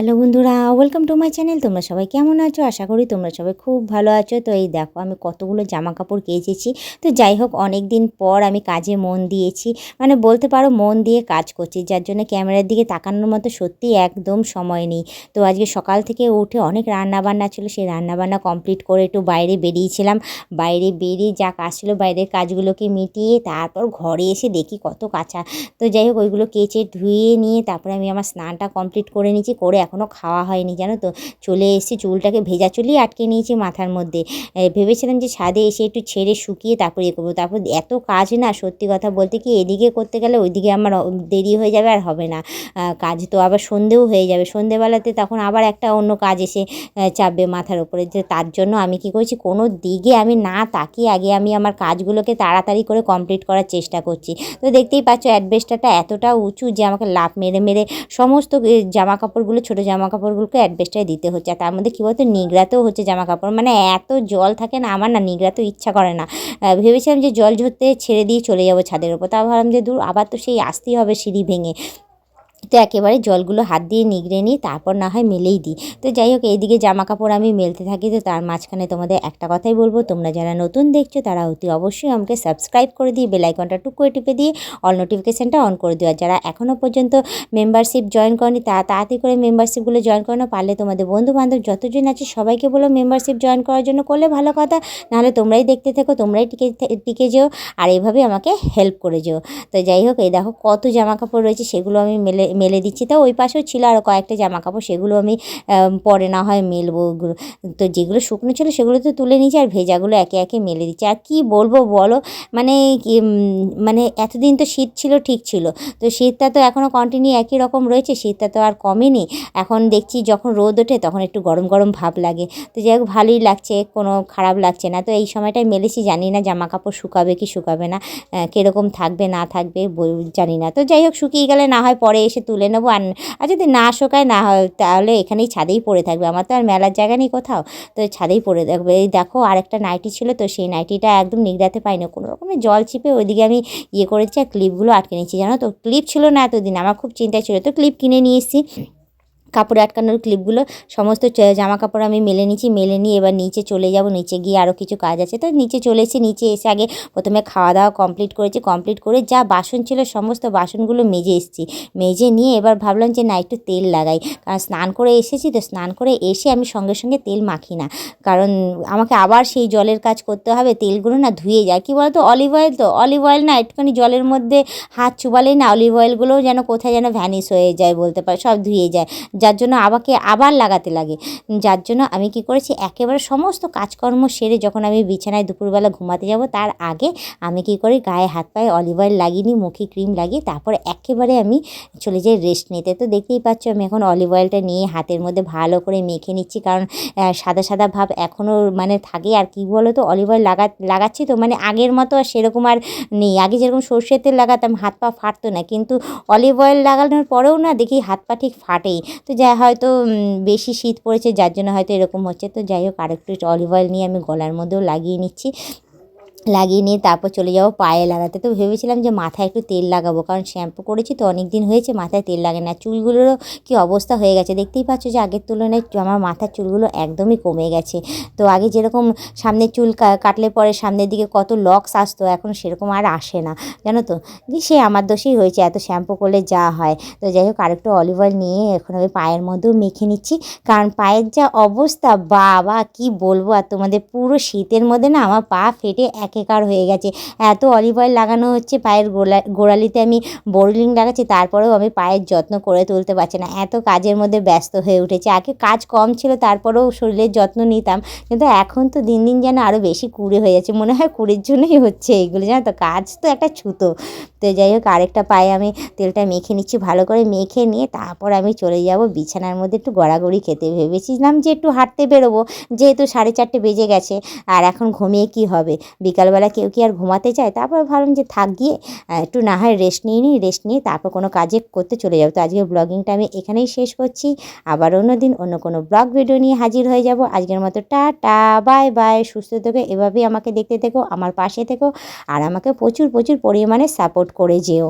Hello বন্ধুরা welcome to my channel তোমরা সবাই কেমন আছো? আশা করি তোমরা সবাই খুব ভালো আছো। তো এই দেখো, আমি কতগুলো জামা কাপড় কেচেছি। তো যাই হোক অনেক দিন পর আমি কাজে মন দিয়েছি। মানে বলতে পারো, মন দিয়ে কাজ করছি, যার জন্য ক্যামেরার দিকে তাকানোর মতো সত্যি একদম সময় নেই। তো আজকে সকাল থেকে উঠে অনেক রান্নাবান্না ছিল, সেই রান্নাবান্না কমপ্লিট করে একটু বাইরে বেরিয়েছিলাম। বাইরে বেরিয়ে যা কাজ ছিল, বাইরের কাজগুলোকে মিটিয়ে তারপর ঘরে এসে দেখি কত কাঁচা। তো যাই হোক, ওইগুলো কেচে ধুয়ে নিয়ে তারপরে আমি আমার স্নানটা কমপ্লিট করে নিয়েছি, করে এখনও খাওয়া হয়নি, জানো তো? চলে এসেছি, চুলটাকে ভেজা চুলই আটকে নিয়েছি মাথার মধ্যে। ভেবেছিলাম যে ছাদে এসে একটু ছেড়ে শুকিয়ে তারপরে ইয়ে করব। তারপর এত কাজ না, সত্যি কথা বলতে কি, এদিকে করতে গেলে ওইদিকে আমার দেরি হয়ে যাবে আর হবে না। কাজ তো আবার সন্ধেও হয়ে যাবে। সন্ধেবেলাতে তখন আবার একটা অন্য কাজ এসে চাপবে মাথার উপরে। যে তার জন্য আমি কি করছি, কোনো দিকে আমি না তাকিয়ে আগে আমি আমার কাজগুলোকে তাড়াতাড়ি করে কমপ্লিট করার চেষ্টা করছি। তো দেখতেই পাচ্ছ, অ্যাডভেস্টারটা এতটা উঁচু যে আমাকে লাভ মেরে মেরে সমস্ত জামা কাপড়গুলো ছোটো জামা কাপড়গুলোকে অ্যাডভেস্টাই দিতে হচ্ছে। আর তার মধ্যে কী বলতো, নিগড়াতেও হচ্ছে জামা কাপড় মানে এত জল থাকে না, আমার না নিগড়াতেও ইচ্ছা করে না। ভেবেছিলাম যে জল ঝরতে ছেড়ে দিয়ে চলে যাব ছাদের ওপর। তা ভাবলাম যে দূর, আবার তো সেই আসতেই হবে সিঁড়ি ভেঙে। তো একেবারে জলগুলো হাত দিয়ে নিগড়ে নিই, তারপর না হয় মেলেই দিই। তো যাই হোক, এইদিকে জামা কাপড় আমি মেলতে থাকি, তো তার মাঝখানে তোমাদের একটা কথাই বলব, তোমরা যারা নতুন দেখছ, তারা অতি অবশ্যই আমাকে সাবস্ক্রাইব করে দিয়ে বেলাইকনটা টুক করে টিপে দিয়ে অল নোটিফিকেশানটা অন করে দিও। আর যারা এখনও পর্যন্ত মেম্বারশিপ জয়েন করনি, তা তাড়াতাড়ি করে মেম্বারশিপগুলো জয়েন করানো পারলে তোমাদের বন্ধু বান্ধব যতজন আছে, সবাইকে বলো মেম্বারশিপ জয়েন করার জন্য করলে ভালো কথা, নাহলে তোমরাই দেখতে থেকো, তোমরাই টিকে টিকে যেও, আর এইভাবে আমাকে হেল্প করে যেও। তো যাই হোক, এই দেখো কত জামা কাপড় রয়েছে, সেগুলো আমি মেলে মেলে দিচ্ছি। তো ওই পাশেও ছিল আরও কয়েকটা জামা কাপড় সেগুলো আমি পরে না হয় মেলবো। ওগুলো। তো যেগুলো শুকনো ছিল সেগুলো তো তুলে নিয়েছি আর ভেজাগুলো একে একে মেলে দিচ্ছি। আর কি বলব বলো মানে মানে এতদিন তো শীত ছিল, ঠিক ছিল। তো শীতটা তো এখনও কন্টিনিউ একই রকম রয়েছে, শীতটা তো আর কমেনি। এখন দেখছি যখন রোদ ওঠে তখন একটু গরম গরম ভাব লাগে। তো যাই হোক, ভালোই লাগছে, কোনো খারাপ লাগছে না। তো এই সময়টায় মেলেছি, জানি না জামা কাপড় শুকাবে কি শুকাবে না কীরকম থাকবে না থাকবে জানি না। তো যাই হোক, শুকিয়ে গেলে না হয় পরে এসে তুলে নেব আর আর যদি না শোকায় না হয়, তাহলে এখানেই ছাদেই পড়ে থাকবে। আমার তো আর মেলার জায়গা নেই কোথাও, তো ছাদেই পড়ে থাকবে। এই দেখো আর একটা নাইটি ছিল, তো সেই নাইটিটা একদম নিগড়াতে পাইনি কোনো রকমের জল চিপে ওইদিকে আমি ইয়ে করেছি আর ক্লিপগুলো আটকে নিয়েছি। জানো তো, ক্লিপ ছিল না এতদিন, আমার খুব চিন্তা ছিল। তো ক্লিপ কিনে নিয়ে এসেছি। কাপড়ে আটকানোর ক্লিপগুলো সমস্ত জামা কাপড় আমি মেলে নিয়েছি, মেলে নিয়ে এবার নিচে চলে যাব, নিচে গিয়ে আরও কিছু কাজ আছে। তো নিচে চলে এসেছি নিচে এসে আগে প্রথমে খাওয়া দাওয়া কমপ্লিট করেছি কমপ্লিট করে যা বাসন ছিল সমস্ত বাসনগুলো মেজে এসেছি। মেজে নিয়ে এবার ভাবলাম যে না, একটু তেল লাগাই। কারণ স্নান করে এসেছি তো স্নান করে এসে আমি সঙ্গে সঙ্গে তেল মাখি না। কারণ আমাকে আবার সেই জলের কাজ করতে হবে, তেলগুলো না ধুয়ে যায়। কী বলতো? অলিভ অয়েল তো অলিভ অয়েল না একটুখানি জলের মধ্যে হাত চুবালেই না অলিভ অয়েলগুলোও যেন কোথায় যেন ভ্যানিশ হয়ে যায় বলতে পারে, সব ধুয়ে যায়। যার জন্য আমাকে আবার লাগাতে লাগে। যার জন্য আমি কি করেছি, একেবারে সমস্ত কাজকর্ম সেরে যখন আমি বিছানায় দুপুরবেলা ঘুমাতে যাব, তার আগে আমি কি করি, গায়ে হাত পায়ে অলিভ অয়েল লাগিয়ে নিই, মুখে ক্রিম লাগিয়ে তারপর একেবারে আমি চলে যাই রেস্ট নিতে। তো দেখতেই পাচ্ছ আমি এখন অলিভ অয়েলটা নিয়ে হাতের মধ্যে ভালো করে মেখে নিচ্ছি, কারণ সাদা সাদা ভাব এখনও মানে থাকে, আর কি বলো তো অলিভ অয়েল লাগা, লাগাচ্ছি তো মানে আগের মতো আর সেরকম আর নেই। আগে যেরকম সর্ষের তেল লাগাতাম, হাত পা ফাটতো না, কিন্তু অলিভ অয়েল লাগানোর পরেও না দেখি হাত পা ঠিক ফাটেই। তো যা, হয়তো বেশি শীত পড়েছে, যার জন্য হয়তো এরকম হচ্ছে। তো যাই হোক, আরেকটু অলিভ অয়েল নিয়ে আমি গলার মধ্যেও লাগিয়ে নিচ্ছি। লাগিয়ে নিয়ে তারপর চলে যাব পায়ে লাগাতে তো ভেবেছিলাম যে মাথায় একটু তেল লাগাবো, কারণ শ্যাম্পু করেছি তো অনেক দিন হয়েছে মাথায় তেল লাগে না। চুলগুলোরও কি অবস্থা হয়ে গেছে? দেখতেই পাচ্ছ যে আগের তুলনায় আমার মাথার চুলগুলো একদমই কমে গেছে। তো আগে যেরকম সামনের চুল কাটলে পরে সামনের দিকে কত লক্স আসতো, এখন সেরকম আর আসে না। জানো তো? যে সে আমার দোষেই হয়েছে, এত শ্যাম্পু করলে যা হয়। তো যাই হোক, আরেকটু অলিভ অয়েল নিয়ে এখন আমি পায়ের মধ্যেও মেখে নিচ্ছি। কারণ পায়ের যা অবস্থা, বাবা, কি বলব? আর তোমাদের পুরো শীতের মধ্যে না আমার পা ফেটে একেকার হয়ে গেছে। এত অলিভ অয়েল লাগানো হচ্ছে, পায়ের গোলা, গোড়ালিতে আমি বোরলিং লাগাচ্ছি, তারপরেও আমি পায়ের যত্ন করে তুলতে পারছি না। এত কাজের মধ্যে ব্যস্ত হয়ে উঠেছে। আগে কাজ কম ছিল, তারপরেও শরীরের যত্ন নিতাম। কিন্তু এখন তো দিন দিন যেন আরও বেশি কুড়ে হয়ে যাচ্ছে। মনে হয় কুড়ির জন্যই হচ্ছে এইগুলো, জানো তো? কাজ তো একটা ছুতো। তো যাই হোক, আরেকটা পায়ে আমি তেলটা মেখে নিচ্ছি, ভালো করে মেখে নিয়ে তারপর আমি চলে যাব বিছানার মধ্যে একটু গড়াগড়ি খেতে। ভেবেছিলাম যে একটু হাঁটতে বেরোবো, যেহেতু সাড়ে চারটে বেজে গেছে, আর এখন ঘুমিয়ে কি হবে? বিকালবেলা কেউ কি আর ঘুমাতে চায়? তারপর ভাবলাম যে থাক, গিয়ে একটু না হয় রেস্ট নিয়ে নিই রেস্ট নিয়ে তারপর কোনো কাজে করতে চলে যাব। তো আজকের ব্লগিংটা আমি এখানেই শেষ করছি। আবার অন্য দিন অন্য কোনো ব্লগ ভিডিও নিয়ে হাজির হয়ে যাব। আজকের মতো টা টা বাই বাই সুস্থ থেকো, এভাবেই আমাকে দেখতে থেকো, আমার পাশে থেকো, আর আমাকে প্রচুর প্রচুর পরিমাণে সাপোর্ট করে যেও।